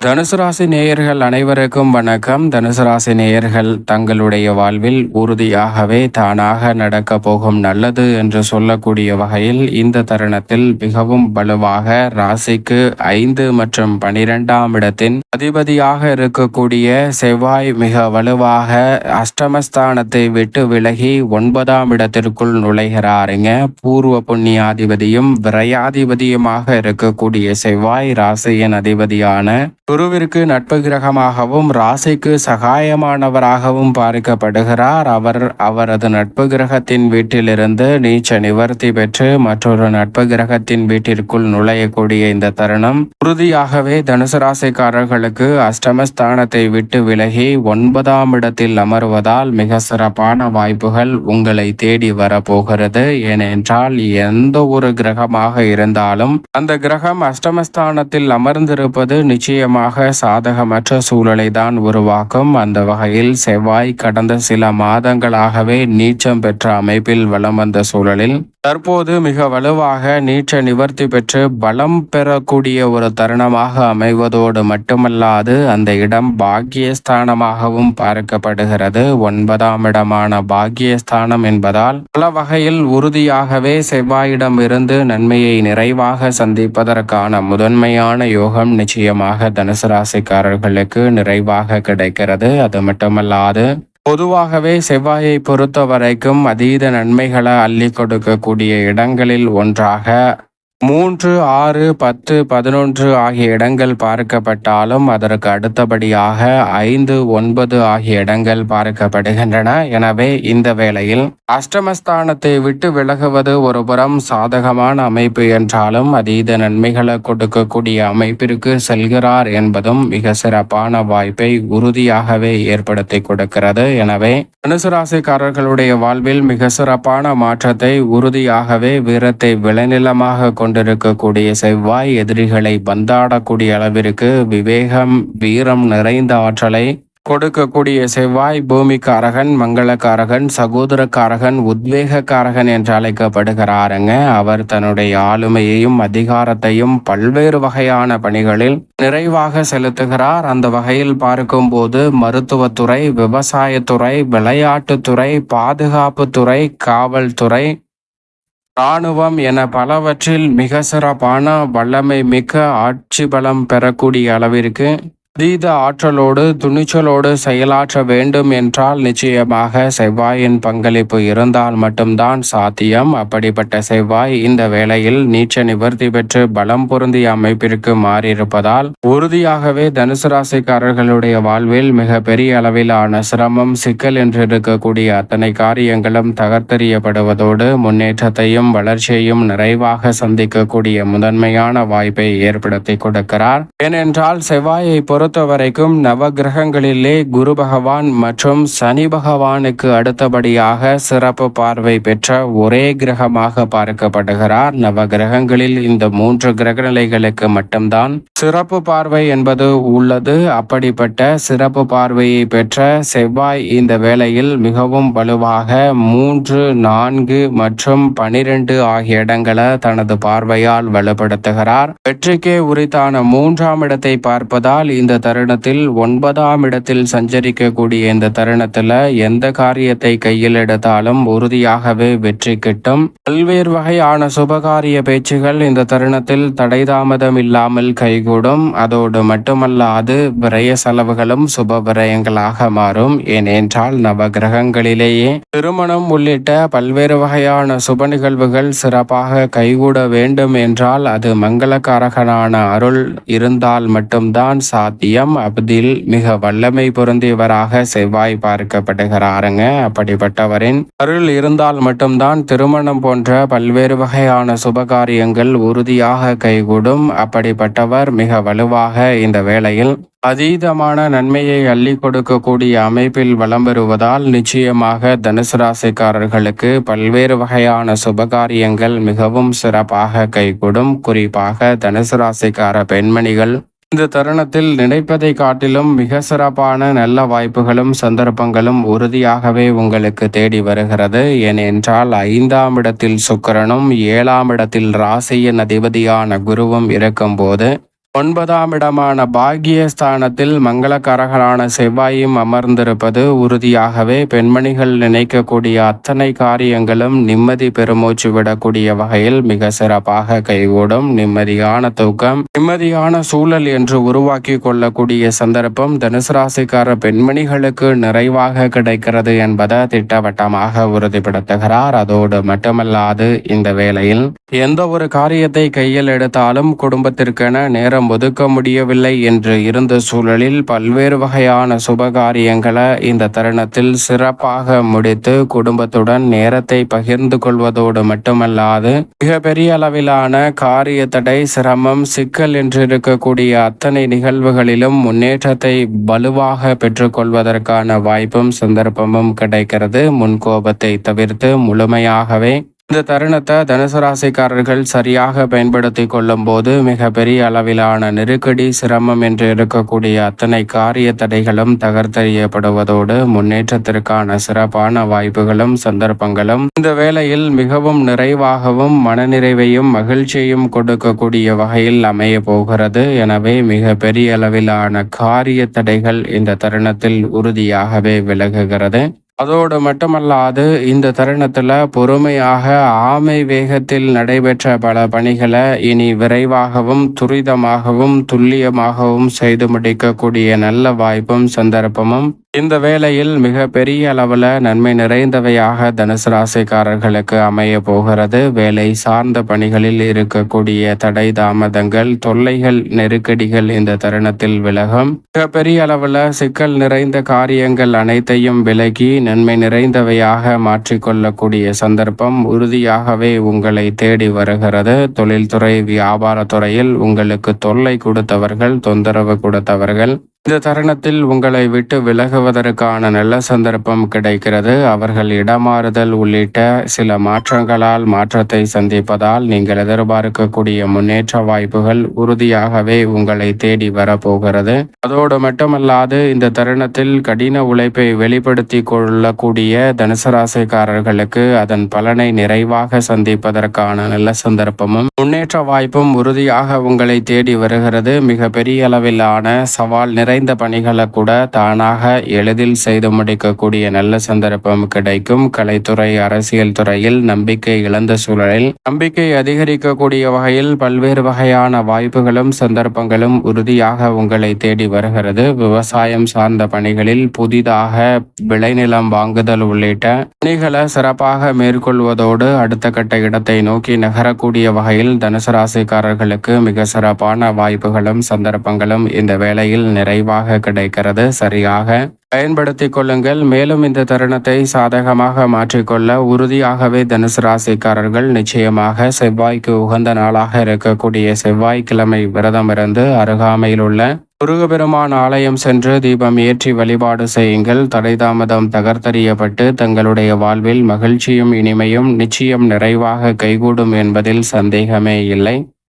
தனுசு ராசி நேயர்கள் அனைவருக்கும் வணக்கம். தனுசு ராசி நேயர்கள் தங்களுடைய வாழ்வில் உறுதியாகவே தானாக நடக்க போகும் நல்லது என்று சொல்லக்கூடிய வகையில் இந்த தருணத்தில் மிகவும் வலுவாக ராசிக்கு ஐந்து மற்றும் பனிரெண்டாம் இடத்தின் அதிபதியாக இருக்கக்கூடிய செவ்வாய் மிக வலுவாக அஷ்டமஸ்தானத்தை விட்டு விலகி ஒன்பதாம் இடத்திற்குள் நுழைகிறாருங்க. பூர்வ புண்ணியாதிபதியும் விரையாதிபதியுமாக இருக்கக்கூடிய செவ்வாய் ராசியின் அதிபதியான குருவிற்கு நட்பு கிரகமாகவும் ராசிக்கு சகாயமானவராகவும் பார்க்கப்படுகிறார். அவர் அவரது நட்பு கிரகத்தின் வீட்டிலிருந்து நீச்ச நிவர்த்தி பெற்று மற்றொரு நட்பு கிரகத்தின் வீட்டிற்குள் நுழையக்கூடிய இந்த தருணம் உறுதியாகவே தனுசு ராசிக்காரர்களுக்கு அஷ்டமஸ்தானத்தை விட்டு விலகி ஒன்பதாம் இடத்தில் அமர்வதால் மிக சிறப்பான வாய்ப்புகள் உங்களை தேடி வரப்போகிறது. ஏனென்றால் எந்த ஒரு கிரகமாக இருந்தாலும் அந்த கிரகம் அஷ்டமஸ்தானத்தில் அமர்ந்திருப்பது நிச்சயமாக நிச்சயமாக சாதகமற்ற சூழலை தான் உருவாக்கும். அந்த வகையில் செவ்வாய் கடந்த சில மாதங்களாகவே நீச்சம் பெற்ற அமைப்பில் வலம் வந்த சூழலில் தற்போது மிக வலுவாக நீச்ச நிவர்த்தி பெற்று பலம் பெறக்கூடிய ஒரு தருணமாக அமைவதோடு மட்டுமல்லாது அந்த இடம் பாக்கியஸ்தானமாகவும் பார்க்கப்படுகிறது. ஒன்பதாம் இடமான பாக்கியஸ்தானம் என்பதால் பல வகையில் உறுதியாகவே செவ்வாயிடம் இருந்து நன்மையை நிறைவாக சந்திப்பதற்கான முதன்மையான யோகம் நிச்சயமாக தன் தனுசராசிக்காரர்களுக்கு நிறைவாக கிடைக்கிறது. அது மட்டுமல்லாது பொதுவாகவே செவ்வாயை பொறுத்த வரைக்கும் அதீத நன்மைகளை அள்ளி கொடுக்கக்கூடிய இடங்களில் ஒன்றாக மூன்று ஆறு பத்து பதினொன்று ஆகிய இடங்கள் பார்க்கப்பட்டாலும் அதற்கு அடுத்தபடியாக ஐந்து ஒன்பது ஆகிய இடங்கள் பார்க்கப்படுகின்றன. எனவே இந்த வேளையில் அஷ்டமஸ்தானத்தை விட்டு விலகுவது ஒரு புறம் சாதகமான அமைப்பு என்றாலும் அதீத நன்மைகளை கொடுக்கக்கூடிய அமைப்பிற்கு செல்கிறார் என்பதும் மிக சிறப்பான வாய்ப்பை உறுதியாகவே ஏற்படுத்தி கொடுக்கிறது. எனவே அனுசராசிக்காரர்களுடைய வாழ்வில் மிக சிறப்பான மாற்றத்தை உறுதியாகவே வீரத்தை விளைநிலமாக கொண்டிருக்கக்கூடிய செவ்வாய் எதிரிகளை பந்தாடக்கூடிய அளவிற்கு விவேகம் வீரம் நிறைந்த ஆற்றலை கொடுக்கக்கூடிய செவ்வாய் பூமிக்காரகன் மங்களக்காரகன் சகோதரக்காரகன் உத்வேகக்காரகன் என்று அழைக்கப்படுகிறாருங்க. அவர் தன்னுடைய ஆளுமையையும் அதிகாரத்தையும் பல்வேறு வகையான பணிகளில் நிறைவாக செலுத்துகிறார். அந்த வகையில் பார்க்கும்போது மருத்துவத்துறை விவசாயத்துறை விளையாட்டுத்துறை பாதுகாப்புத்துறை காவல்துறை இராணுவம் என பலவற்றில் மிக சிறப்பான வல்லமை மிக்க ஆட்சி பலம் பெறக்கூடிய அளவிற்கு அதீத ஆற்றலோடு துணிச்சலோடு செயலாற்ற வேண்டும் என்றால் நிச்சயமாக செவ்வாயின் பங்களிப்பு இருந்தால் மட்டும்தான் சாத்தியம். அப்படிப்பட்ட செவ்வாய் இந்த வேளையில் நீச்ச நிவர்த்தி பெற்று பலம் பொருந்திய அமைப்பிற்கு மாறியிருப்பதால் உறுதியாகவே தனுசு ராசிக்காரர்களுடைய வாழ்வில் மிக பெரிய அளவிலான சிரமம் சிக்கல் என்று இருக்கக்கூடிய அத்தனை காரியங்களும் தகர்த்தெறியப்படுவதோடு முன்னேற்றத்தையும் வளர்ச்சியையும் நிறைவாக சந்திக்கக்கூடிய முதன்மையான வாய்ப்பை ஏற்படுத்தி கொடுக்கிறார். ஏனென்றால் செவ்வாயை பொறுத்த பொறுத்த வரைக்கும் நவ கிரகங்களிலே குரு பகவான் மற்றும் சனி பகவானுக்கு அடுத்தபடியாக சிறப்பு பார்வை பெற்ற ஒரே கிரகமாக பார்க்கப்படுகிறார். நவ கிரகங்களில் இந்த மூன்று கிரக நிலைகளுக்கு மட்டும்தான் சிறப்பு பார்வை என்பது உள்ளது. அப்படிப்பட்ட சிறப்பு பார்வையை பெற்ற செவ்வாய் இந்த வேளையில் மிகவும் வலுவாக மூன்று நான்கு மற்றும் பனிரெண்டு ஆகிய இடங்களை தனது பார்வையால் வலுப்படுத்துகிறார். வெற்றிக்கே உரித்தான மூன்றாம் இடத்தை பார்ப்பதால் இந்த தருணத்தில் ஒன்பதாம் இடத்தில் சஞ்சரிக்கக்கூடிய இந்த தருணத்துல எந்த காரியத்தை கையில் எடுத்தாலும் உறுதியாகவே வெற்றி கிட்டும். பல்வேறு வகையான சுபகாரிய பேச்சுகள் இந்த தருணத்தில் தடை தாமதம் இல்லாமல் கைகூடும். அதோடு மட்டுமல்லாது விரய செலவுகளும் சுப விரயங்களாக மாறும். ஏனென்றால் நவ கிரகங்களிலேயே திருமணம் உள்ளிட்ட பல்வேறு வகையான சுப நிகழ்வுகள் சிறப்பாக கைகூட வேண்டும் என்றால் அது மங்களகாரகனான அருள் இருந்தால் மட்டும்தான் சாத்தியம். எம் அப்தில் மிக வல்லமை பொருந்தியவராக செவ்வாய் பார்க்கப்படுகிறாருங்க. அப்படிப்பட்டவரின் அருள் இருந்தால் மட்டும்தான் திருமணம் போன்ற பல்வேறு வகையான சுபகாரியங்கள் உறுதியாக கைகூடும். அப்படிப்பட்டவர் மிக வலுவாக இந்த வேளையில் அதீதமான நன்மையை அள்ளி கொடுக்கக்கூடிய அமைப்பில் வலம் வருவதால் நிச்சயமாக தனுசு ராசிக்காரர்களுக்கு பல்வேறு வகையான சுபகாரியங்கள் மிகவும் சிறப்பாக கைகூடும். குறிப்பாக தனுசு ராசிக்கார பெண்மணிகள் இந்த தருணத்தில் நினைப்பதை காட்டிலும் மிக சிறப்பான நல்ல வாய்ப்புகளும் சந்தர்ப்பங்களும் உறுதியாகவே உங்களுக்கு தேடி வருகிறது. ஏனென்றால் ஐந்தாம் இடத்தில் சுக்கரனும் ஏழாம் இடத்தில் ராசியின் அதிபதியான குருவும் இருக்கும்போது ஒன்பதாம் இடமான பாக்கியஸ்தானத்தில் மங்களகரகரான செவ்வாயும் அமர்ந்திருப்பது உறுதியாகவே பெண்மணிகள் நினைக்கக்கூடிய அத்தனை காரியங்களும் நிம்மதி பெருமூச்சு விடக்கூடிய வகையில் மிக சிறப்பாக கைகூடும். நிம்மதியான தூக்கம் நிம்மதியான சூழல் என்று உருவாக்கி கொள்ளக்கூடிய சந்தர்ப்பம் தனுசு ராசிக்கார பெண்மணிகளுக்கு நிறைவாக கிடைக்கிறது என்பதை திட்டவட்டமாக உறுதிப்படுத்துகிறார். அதோடு மட்டுமல்லாது இந்த வேளையில் எந்த ஒரு காரியத்தை கையில் எடுத்தாலும் குடும்பத்திற்கென நேரம் ஒதுக்க முடியவில்லை என்று இருந்த சூழலில் பல்வேறு வகையான சுபகாரியங்களை இந்த தருணத்தில் சிறப்பாக முடித்து குடும்பத்துடன் நேரத்தை பகிர்ந்து கொள்வதோடு மட்டுமல்லாது மிகப்பெரிய அளவிலான காரிய தடை சிரமம் சிக்கல் என்று இருக்கக்கூடிய அத்தனை நிகழ்வுகளிலும் முன்னேற்றத்தை வலுவாக பெற்றுக்கொள்வதற்கான வாய்ப்பும் சந்தர்ப்பமும் கிடைக்கிறது. முன்கோபத்தை தவிர்த்து முழுமையாகவே இந்த தருணத்தை தனுசு ராசிக்காரர்கள் சரியாக பயன்படுத்தி கொள்ளும் போது மிக பெரிய அளவிலான நெருக்கடி சிரமம் என்று இருக்கக்கூடிய அத்தனை காரிய தடைகளும் தகர்த்தறியப்படுவதோடு முன்னேற்றத்திற்கான சிறப்பான வாய்ப்புகளும் சந்தர்ப்பங்களும் இந்த வேளையில் மிகவும் நிறைவாகவும் மனநிறைவையும் மகிழ்ச்சியையும் கொடுக்கக்கூடிய வகையில் அமைய போகிறது. எனவே மிக பெரிய அளவிலான காரிய தடைகள் இந்த தருணத்தில் உறுதியாகவே விலகுகிறது. அதோடு மட்டுமல்லாது இந்த தருணத்தில் பொறுமையாக ஆமை வேகத்தில் நடைபெற்ற பல பணிகளை இனி விரைவாகவும் துரிதமாகவும் துல்லியமாகவும் செய்து முடிக்கக்கூடிய நல்ல வாய்ப்பும் சந்தர்ப்பமும் இந்த வேளையில் மிக பெரிய அளவில் நன்மை நிறைந்தவையாக தனுசு ராசிக்காரர்களுக்கு அமைய போகிறது. வேலை சார்ந்த பணிகளில் இருக்கக்கூடிய தடை தாமதங்கள் தொல்லைகள் நெருக்கடிகள் இந்த தருணத்தில் விலகும். மிக பெரிய அளவில் சிக்கல் நிறைந்த காரியங்கள் அனைத்தையும் விலகி நன்மை நிறைந்தவையாக மாற்றிக்கொள்ளக்கூடிய சந்தர்ப்பம் உறுதியாகவே உங்களை தேடி வருகிறது. தொழில்துறை வியாபாரத்துறையில் உங்களுக்கு தொல்லை கொடுத்தவர்கள் தொந்தரவு கொடுத்தவர்கள் இந்த தருணத்தில் உங்களை விட்டு விலகுவதற்கான நல்ல சந்தர்ப்பம் கிடைக்கிறது. அவர்கள் இடமாறுதல் உள்ளிட்ட சில மாற்றங்களால் மாற்றத்தை சந்திப்பதால் நீங்கள் எதிர்பார்க்கக்கூடிய முன்னேற்ற வாய்ப்புகள் உறுதியாகவே உங்களை தேடி வரப்போகிறது. அதோடு மட்டுமல்லாது இந்த தருணத்தில் கடின உழைப்பை வெளிப்படுத்தி கொள்ளக்கூடிய தனுசராசிக்காரர்களுக்கு அதன் பலனை நிறைவாக சந்திப்பதற்கான நல்ல சந்தர்ப்பமும் முன்னேற்ற வாய்ப்பும் உறுதியாக உங்களை தேடி வருகிறது. மிக பெரிய அளவிலான சவால் நிறை நிறைந்த பணிகளை கூட தானாக எளிதில் செய்து முடிக்கக்கூடிய நல்ல சந்தர்ப்பம் கிடைக்கும். கலைத்துறை அரசியல் துறையில் நம்பிக்கை இழந்த சூழலில் நம்பிக்கை அதிகரிக்கக்கூடிய வகையில் பல்வேறு வகையான வாய்ப்புகளும் சந்தர்ப்பங்களும் உறுதியாக உங்களை தேடி வருகிறது. விவசாயம் சார்ந்த பணிகளில் புதிதாக விளைநிலம் வாங்குதல் உள்ளிட்ட பணிகளை சிறப்பாக மேற்கொள்வதோடு அடுத்த கட்ட இடத்தை நோக்கி நகரக்கூடிய வகையில் தனுசு ராசிக்காரர்களுக்கு மிக சிறப்பான வாய்ப்புகளும் சந்தர்ப்பங்களும் இந்த வேளையில் நிறை நிறைவாக கிடைக்கிறது. சரியாக. பயன்படுத்திக் கொள்ளுங்கள். மேலும் இந்த தருணத்தை சாதகமாக மாற்றிக்கொள்ள உறுதியாகவே தனுசு ராசிக்காரர்கள் நிச்சயமாக செவ்வாய்க்கு உகந்த நாளாக இருக்கக்கூடிய செவ்வாய்க்கிழமை விரதம் இருந்து அருகாமையில் உள்ள முருகபெருமான் ஆலயம் சென்று தீபம் ஏற்றி வழிபாடு செய்யுங்கள். தடைதாமதம் தகர்த்தறியப்பட்டு தங்களுடைய வாழ்வில் மகிழ்ச்சியும் இனிமையும் நிச்சயம் நிறைவாக கைகூடும் என்பதில் சந்தேகமே இல்லை.